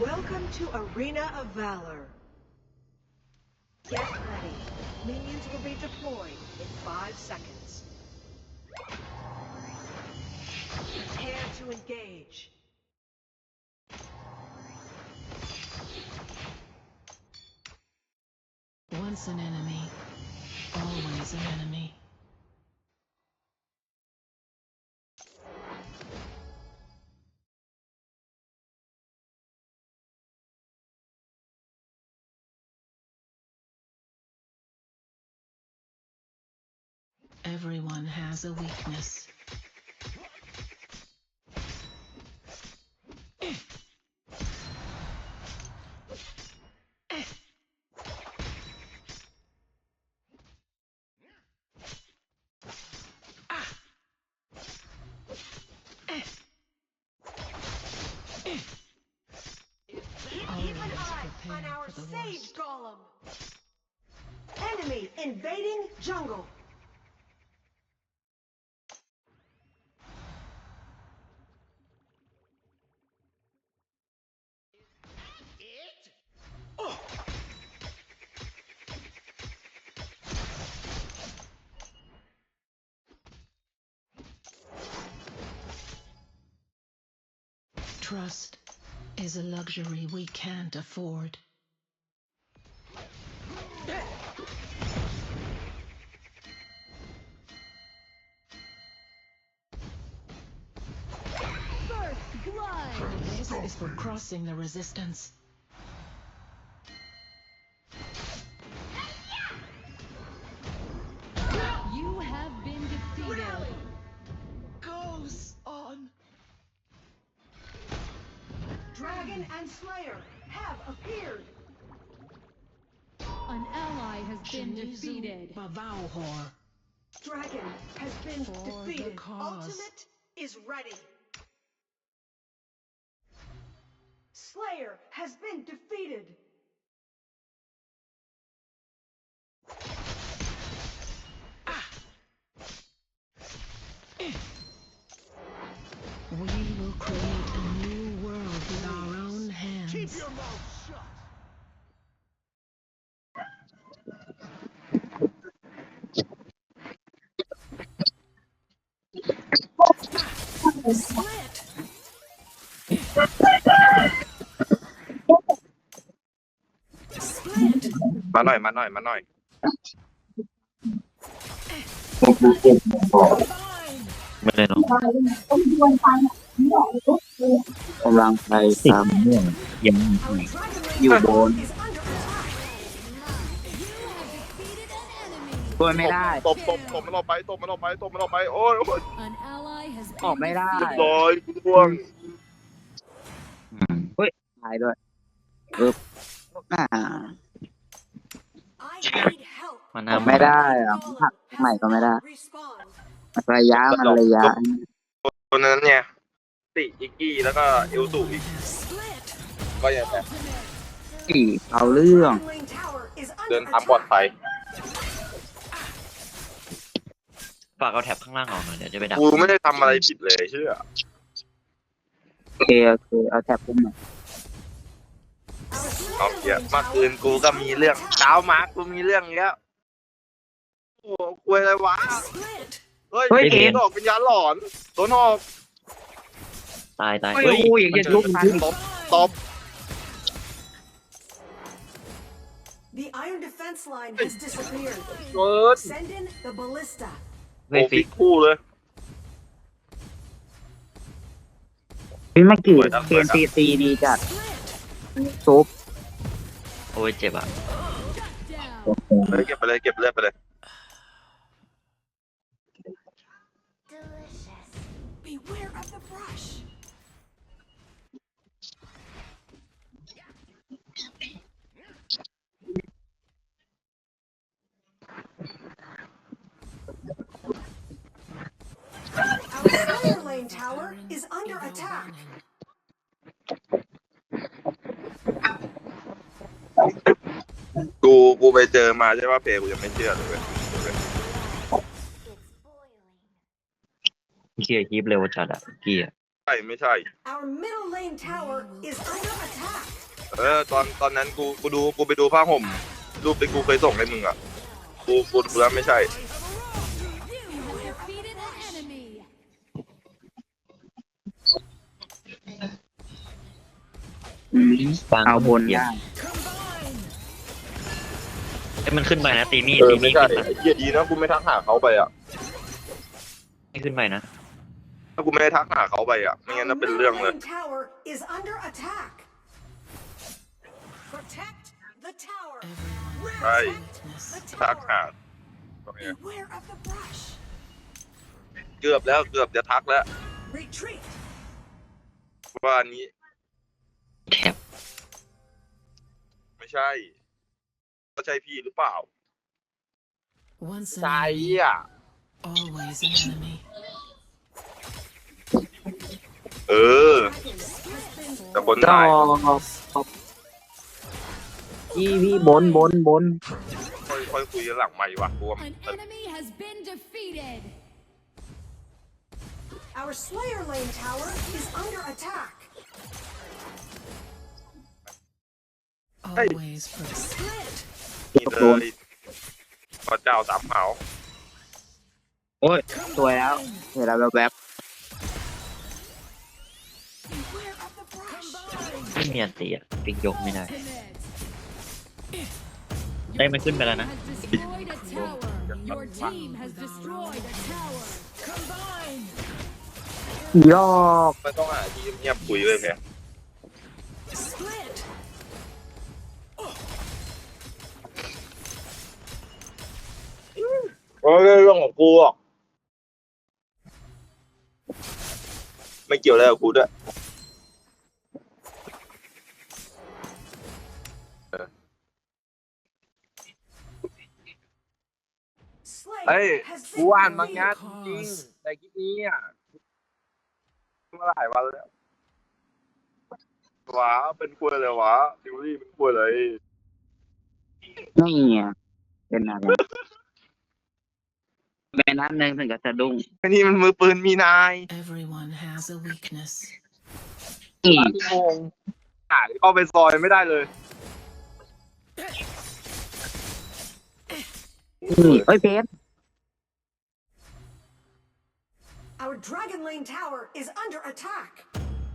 Welcome to Arena of Valor. Get ready. Minions will be deployed in five seconds. Prepare to engage. Once an enemy, always an enemy. Everyone has a weakness. Always Keep an eye on prepare our for the Sage worst. Golem. Enemy invading jungle. Trust is a luxury we can't afford. First blood. This is for crossing the resistance. And Slayer have appeared. An ally has been Shinizu defeated. Bavauhor. Dragon has been For defeated. Ultimate is ready. Slayer has been defeated. Ah. We will create hands. Split. มาหน่อยมาหน่อยมาหน่อยไม่ได้หรอกกำลังไปติดตามม่วง ยังไม่ Our มี Dragon อยู่ Lane บน is under attack. ช่วยไม่ได้ ตบตบตบมันออกไปตบมันออกไปตบมันออกไปโอ้ยโอ้ย An ally has ออก been ไม่ได้เรียบร้อยกูร่วงอืมตายด้วยปึ๊บอ่า I need help. มันอน่าอกไม่ได้อะผักใหม่ก็ไม่ได้ Respawn. มันระยะมันระยะ ตัวนั้นเนี่ยติอิกกี้แล้วก็เอลสูอีก Split. ก็ยังแบบสี่เอาเรื่อง Dragon Lane Tower is เดิน under ทางปลอด attack. ภัยฝากเอาแท็บข้างล่างออกหน่อยเดี๋ยวจะไปดับกูไม่ได้ทำอะไรผิดเลยเชื่อโอเคโอเคเอาแท็บพุ่มหน่อย Our เอา Slayer เหี้ย Lane เมื่อคืน Tower กูก็มีเรื่องเช้ามากูมีเรื่องอีกแล้วโอ้กูอะไรวะ Split. เฮ้ยเอ็นออกเป็นยาหลอนโดนออกตายตายโอ้ยเฮ้ยโอ้ยอย่างจะลุกทันตบตบ The Iron Defense Line has disappeared. เกิด Send in the ballista. เฮ้โอ้ยฟิฟิกกคู่เลย พี่เมื่อกี้สวยนะ เกมตีตีดีจัด Split. ซุปโอ้ยเจ็บอะ down. เลยเก็บไปเลยเก็บเลือดไปเลย Slayer Lane Tower is under attack. กูกูไปเจอมาใช่ป่ะเพกูยังไม่เชื่อเลยเว้ยเกียร์คลิปเร็วจัดอะเกียร์ไปช่ไม่ใช่ Our middle lane tower is under attack. เออตอนตอนนั้นกูกูดูกูไปดูผ้าห่มรูปที่กูเคยส่งให้มึงอะกูกูดูแล้วไม่ใช่ You have defeated an enemy. อืมกลางเอาบนเกียได้เอ้ยมันขึ้นไปนะตีมี่เออตีไม่มี่ใช่ขึ้นไปไอ้เหี้ยดีนะกูไม่ทักหาเขาไปอะไม่ขึ้นไปนะถ้ากูไม่ได้ทักหาเขาไปอะไม่งั้น Our น่าเป็น middle เรื่องเลย lane tower is under attack. Protect the tower. ใช่ Protect the ทัก tower. หา Beware of the brush. เกือบแล้วเกือบจะทักแล้ว Retreat. ว่าอันนี้ ใช่ก็ใช่พี่หรือเปล่า Once an ใช่ enemy, อะ always an enemy. เออ แต่คนก็ถ่ายพี่พี่บนบนบนค่อยค่อยคุยกันหลังใหม่ว่ะกูว่า An enemy has been defeated. Our Slayer lane tower is under attack. Always protect. Split. นี่เลยพระเจ้าสามเหาโอ้ย สวยแล้วเห็นแล้วแบบ Beware of the brush. ไม่มีอันตีอะปิกยกไม่ได้ Commit. เอ้ยมันขึ้นไปแล้วนะ Has destroyed a tower. Your team has destroyed a tower. ยอก ไม่ต้องหาที่เงียบๆคุยเลยแก โอ้ยเรื่องของกูหรอกไม่เกี่ยวอะไรกับกูด้วยเฮ้ยกูอ่านมังงะจริงแต่คลิปนี้อะมาหลายวันแล้วว้าเป็นควยเลยวะดิวลี่เป็นควยเลยไม่เงี้ยเป็นอะไร เป็นนัดหนึ่งถึงกับสะดุ้งไอ้นี่มันมือปืนมีนาย Everyone has a weakness. อีกชั่วโมงหายเข้าไปซอยไม่ได้เลยนี่เอ้ยเพชร Our Dragon Lane tower is under attack.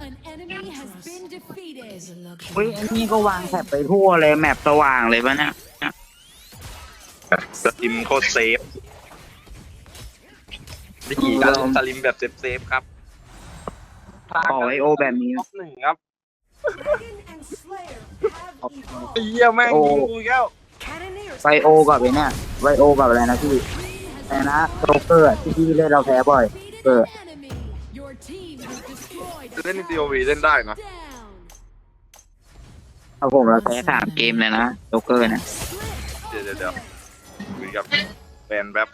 An enemy has been defeated. Is a เฮ้ย luxury. อันนี้ก็วางแถบไปทั่วเลยแมปสว่างเลยปะเนี่ยสลิมโคตรเซฟ วิธีการเล่นสลิมแบบเซฟเซฟๆครับขอไอโอแบบนี้ท็อปหนึ่งครับ Dragon and Slayer have ไอ้ evolved. เหี้ยแม่งโอ้ ยิงกูอีกแล้ว Cannoneers ไวโอกับไอ้เนี่ยไวโอกับอะไรนะพี่แต่นะโจ๊กเกอร์อะที่พี่เล่นเราแพ้บ่อย Defeated เออ an enemy. Your team has destroyed a เล่นใน tower. ดีโอวีเล่นได้นะ Down. เอาผมเราแพ้สามเกมเลยนะโจ๊กเกอร์เนี่ยเดี๋ยวเดี๋ยวเดี๋ยวคุยกับแฟนแบบ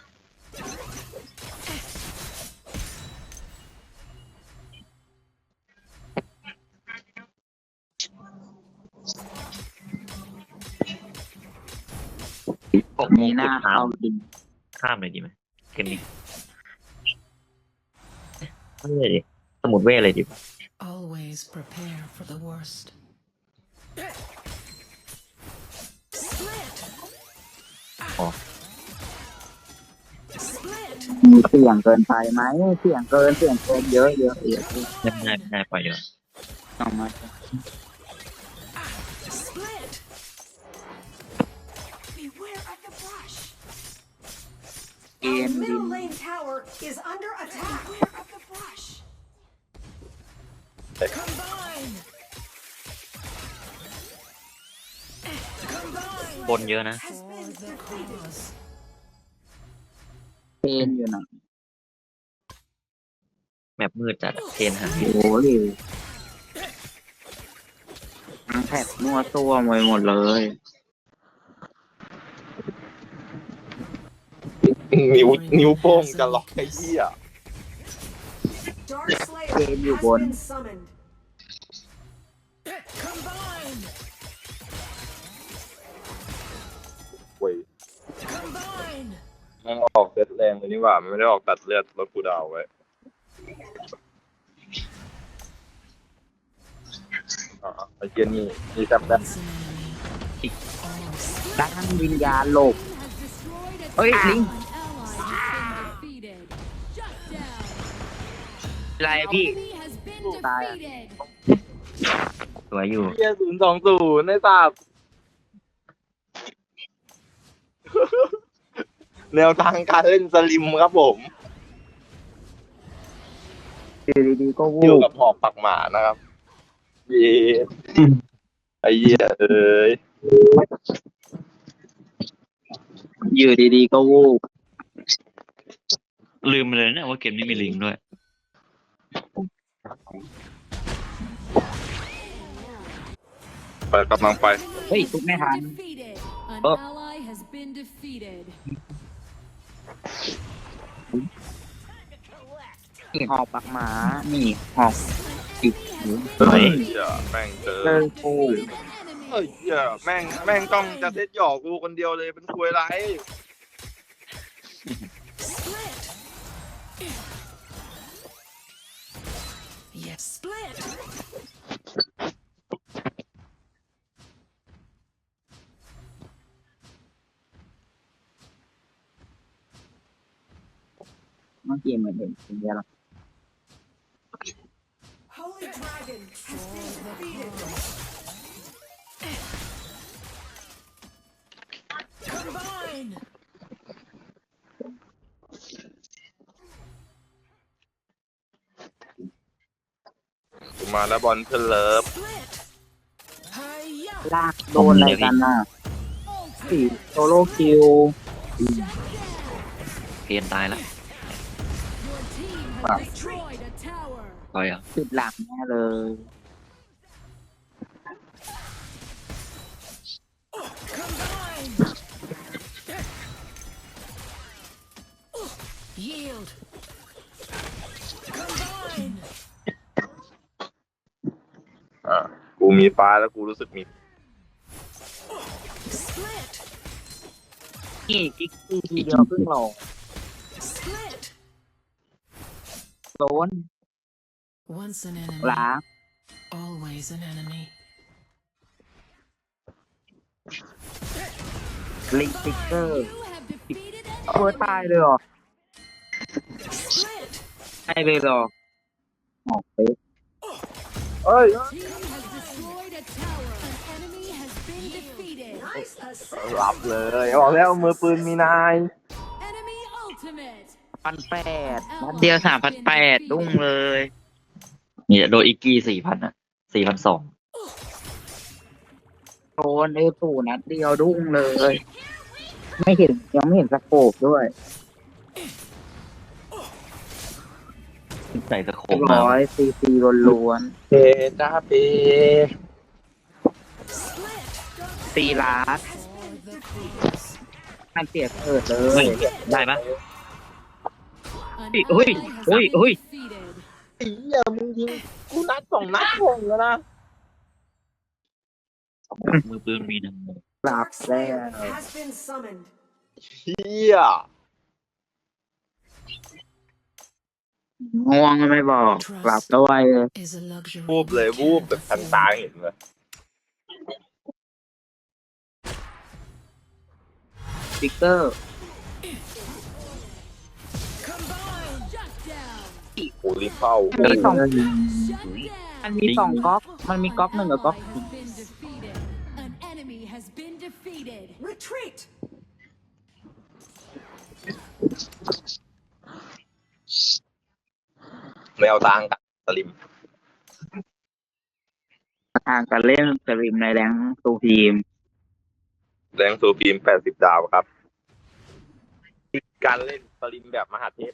หกโมมีงหน้าเช้าเอาดินข้ามเลยดีไหมเกมนี้ไม่เลยดิสมุดเว่เลยดิ Always prepare for the worst. split. อ๋อ Split. มีเสี่ยงเกินไปไหมเสี่ยงเกินเสี่ยงเกินเยอะเยอะเยอะไม่ได้ไม่ได้ปล่อยเดี๋ยวต้องมา Our มดิน middle lane tower is under attack. Beware of the brush. Combine. บนเยอะนะ Has been defeated. เกมอยู่ไหนแมปมืดจัดอะเทนหายโอ้ยทั้งแท็บมั่วตัวไปหมดเลย นิ้วนิ้วโป้งจะล็อกไอ้เหี้ย Dark Slayer Game you has won. been summoned. Combine. เว้ย Combine. มันออกเซตแรงเลยนี่หว่า มันไม่ได้ออกตัดเลือดลดกูดาวไว้ไอ้เกียนี่มีแซ่บแบบ Once an enemy. Always ด้านวิญญาณโลก Has destroyed a Ôi, tower. ไรพี่ Enemy has been Tài à? defeated. สวยอยู่เกียศูนย์สองศูนย์ในสับแนวทางการเล่นสลิมครับผมอยู่ดีๆก็อวูยู่บกับหอบปักหมานะครับเย้ไอ้เหี้ยเอ้ยอยู่ดีๆก็วูบลืมไปเลยเนี่ยว่าเกมนี้มีลิงก์ด้วย ไปกำลังไป เฮ้ยทุกไม่ทัน Defeated. An Oh. ally has been defeated. นี่หอกปากหมานี่หอกจิกหูเฮ้ยเหี้ยแม่งเจอเจอกู An เฮ้ย enemy. เหี้ยแม่งแม่งต้องจะเซ็ตหยอกกูคนเดียวเลยเป็นคุยไร เมื่อกี้เหมือนเห็นคนเดียวหรอก Holy Dragon has been defeated. Combine. กูมาแล้วบอลเพื่อนเลิฟ Split. Hiya. ลากโดนอะไรกันน่ะสี่โซโล่คิว Shut down. เพนตายแล้ว Your team has destroyed a tower. ต่อยอะติดหลังแน่เลย Combine. Yield. Combine. อะกูมีฟ้าแล้วกูรู้สึกมี Split. นี่กิ๊กซี่ทีเดียวครึ่งโหล Split. โดน Once an enemy. ล้าง Always an enemy. ลิงสติ๊กเกอร์ You have defeated an เออตายเลยเหรอ Split. ตายเลยเหรอหอกเป๊ะเอ้ย team has destroyed a tower. An enemy has been defeated. Nice assist. รับเลยบอกแล้วมือปืนมีนาย Enemy ultimate. พันแปดนัดเดียวสามพันแปดดุ้งเลย เนี่ยโดนอีกกี้สี่พันอะสี่พันสองโดนเอตูนัดเดียวดุ้งเลย ไม่เห็นยังไม่เห็นสโคปด้วยใส่ตะโขเรียบบมาร้อยซีซีล้วนเปจ้าเปๆตีลาด For the cause. มันเสียเกิดเลเฮ้ยยได้ปะ An Ui, ui, ally has ui, been ui. defeated. ไอ้เหี้ยมึงยิงกูนัดสองนัดงงแล้วนะมือปืนมีนะกลับ Dark แล้ว Slayer has been summoned. เหี้ยง่วงก็ไม่บอกกลับด้วย Is a luxury. วูบเลย we วูบ can't แบบทัน afford. ตาเห็นเลยสติ๊กเกอร์ down. กูรีบเข้ามีสอง Shut มัน down. มีสองก๊อก มันมีก๊อกหนึ่งกับก๊อก Ally has been defeated. An enemy has been defeated. Retreat. แนวทางกับสลิมทางการเล่นสลิมในแรงตูทีม แรงสูบีมแปดสิบดาวครับ การเล่นสลิมแบบมหาเทพ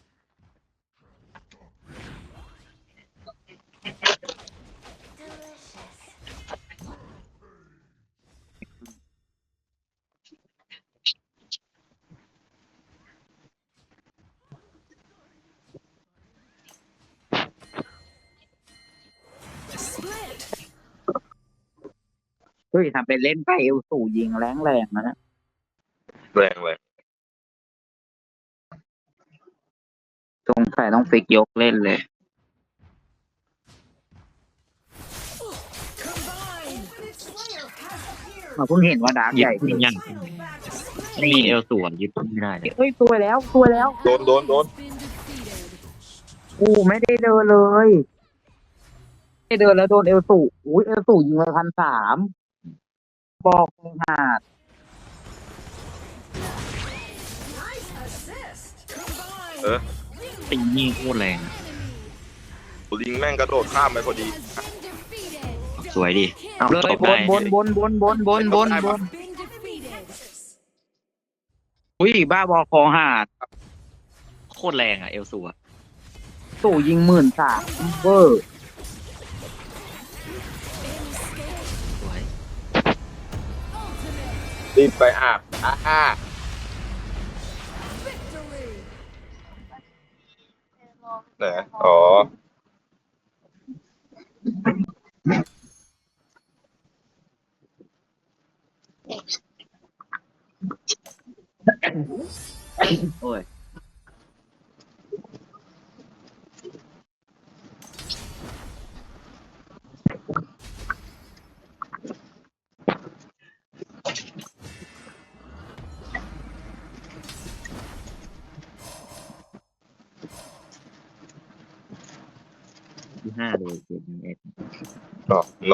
เฮ้ยทำเป็นเล่นไปเอวสู่ยิงแรงแรงๆนะ แรงเลยสงสัยต้องฟิกยกเล่นเลย Combine. เราเพิ่งเห็นว่าดาร์กยึใหดญ่จขึ้รินงยังไม่มีเอลส่วนยึดขึ้นไม่ได้เลยเอ้ยสวยแล้วสวยแล้ว โดนโดนโดน Been defeated. กูไม่ได้เดินเลย ไม่ได้เดินแล้วโดนเอลสูอุ้ยเอลสูยิงไปพันสาม บอกเลยหาด เออตีนี่โคตรแรงอะลิงแม่งกระโดดข้ามไปพอดี Been defeated. สวยดิเอ้าเลยตบบได้นบนบนบนบนบนบนบน Been defeated. อุ้ยบ้าบอคอหาดโคตรแรงอะเอลส่วนสู่ยิงหมื่นสามเวอร์ รีบไปอาบอ่า Victory. ไหนอ๋อ โอ้ย ที่ห้